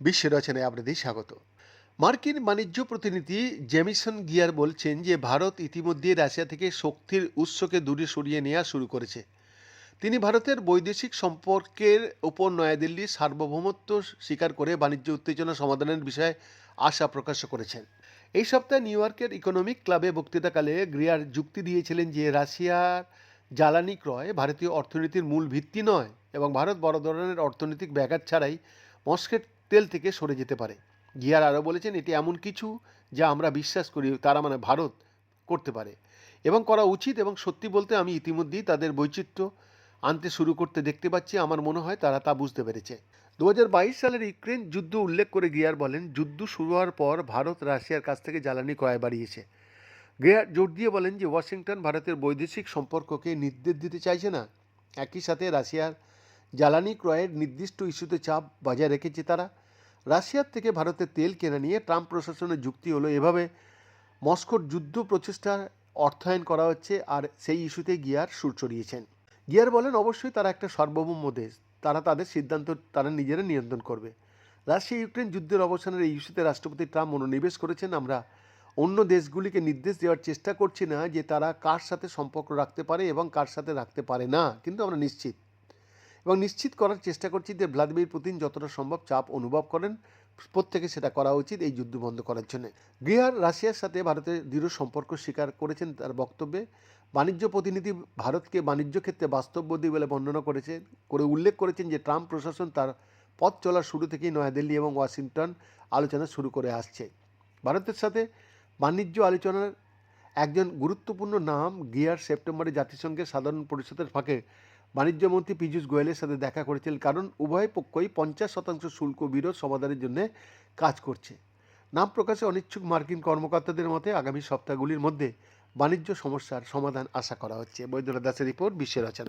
বিশ্ব রচনায় আপনাদের স্বাগত। মার্কিন বাণিজ্য প্রতিনিধি জেমিসন গিয়ার বলছেন যে ভারত ইতিমধ্যে রাশিয়া থেকে শক্তির উৎসকে দূরে সরিয়ে নেওয়া শুরু করেছে। তিনি ভারতের বৈদেশিক সম্পর্কের উপর নয়াদিল্লির সার্বভৌমত্ব স্বীকার করে বাণিজ্য উত্তেজনা সমাধানের বিষয়ে আশা প্রকাশ করেছেন। এই সপ্তাহে নিউ ইয়র্কের ইকোনমিক ক্লাবে বক্তৃতাকালে গ্রিয়ার যুক্তি দিয়েছিলেন যে রাশিয়ার জ্বালানি ক্রয় ভারতীয় অর্থনীতির মূল ভিত্তি নয় এবং ভারত বড় ধরনের অর্থনৈতিক ব্যাঘাত ছাড়াই মস্কের তেল থেকে সরে যেতে পারে। গিয়ার আরও বলেছেন, এটি এমন কিছু যা আমরা বিশ্বাস করি, তারা মানে ভারত করতে পারে। এবং করা উচিত এবং সত্যি বলতে আমি ইতিমধ্যেই তাদের বৈচিত্র্য আনতে শুরু করতে দেখতে পাচ্ছি। আমার মনে হয় তারা তা বুঝতে পেরেছে। দু হাজার বাইশ সালের ইউক্রেন যুদ্ধ উল্লেখ করে গিয়ার বলেন, যুদ্ধ শুরু হওয়ার পর ভারত রাশিয়ার কাছ থেকে জ্বালানি ক্রয় বাড়িয়েছে। গিয়ার জোর দিয়ে বলেন যে ওয়াশিংটন ভারতের বৈদেশিক সম্পর্ককে নির্দেশ দিতে চাইছে না। একই সাথে রাশিয়ার জ্বালানি ক্রয়ের নির্দিষ্ট ইস্যুতে চাপ বজায় রেখেছে তারা। রাশিয়ার থেকে ভারতের তেল কেনা নিয়ে ট্রাম্প প্রশাসনের যুক্তি হলো, এভাবে মস্কোর যুদ্ধ প্রচেষ্টা অর্থায়ন করা হচ্ছে আর সেই ইস্যুতে গিয়ার সুর চড়িয়েছেন। গিয়ার বলেন, অবশ্যই তারা একটা সার্বভৌম দেশ। তারা তাদের সিদ্ধান্ত, তারা নিজেরা নিয়ন্ত্রণ করবে। রাশিয়া ইউক্রেন যুদ্ধের অবসানের এই ইস্যুতে রাষ্ট্রপতি ট্রাম্প মনোনিবেশ করেছেন। আমরা অন্য দেশগুলিকে নির্দেশ দেওয়ার চেষ্টা করছি না যে তারা কার সাথে সম্পর্ক রাখতে পারে এবং কার সাথে রাখতে পারে না, কিন্তু আমরা নিশ্চিত। এবং নিশ্চিত করার চেষ্টা করছি যে ভ্লাদিমির পুতিন যতটা সম্ভব চাপ অনুভব করেন। প্রত্যেকে সেটা করা উচিত এই যুদ্ধ বন্ধ করার জন্য। গৃহার রাশিয়ার সাথে ভারতের দৃঢ় সম্পর্ক স্বীকার করেছেন তার বক্তব্যে। বাণিজ্য প্রতিনিধি ভারতকে বাণিজ্য ক্ষেত্রে বাস্তববাদী বলে বর্ণনা করেছে, করে উল্লেখ করেছেন যে ট্রাম্প প্রশাসন তার পথ চলার শুরু থেকেই নয়াদিল্লি এবং ওয়াশিংটন আলোচনা শুরু করে আসছে। ভারতের সাথে বাণিজ্য আলোচনার একজন গুরুত্বপূর্ণ নাম গিয়ার সেপ্টেম্বরে জাতিসংঘের সাধারণ পরিষদের ফাঁকে বাণিজ্যমন্ত্রী পীযূষ গোয়েলের সাথে দেখা করেছিলেন, কারণ উভয় পক্ষই পঞ্চাশ শতাংশ শুল্ক বিরোধ সমাধানের জন্য কাজ করছে। নাম প্রকাশে অনিচ্ছুক মার্কিন কর্মকর্তাদের মতে আগামী সপ্তাহগুলির মধ্যে বাণিজ্য সমস্যার সমাধান আশা করা হচ্ছে। বৈদ্যনাথ দাসের রিপোর্ট বিশ্বের রচনা।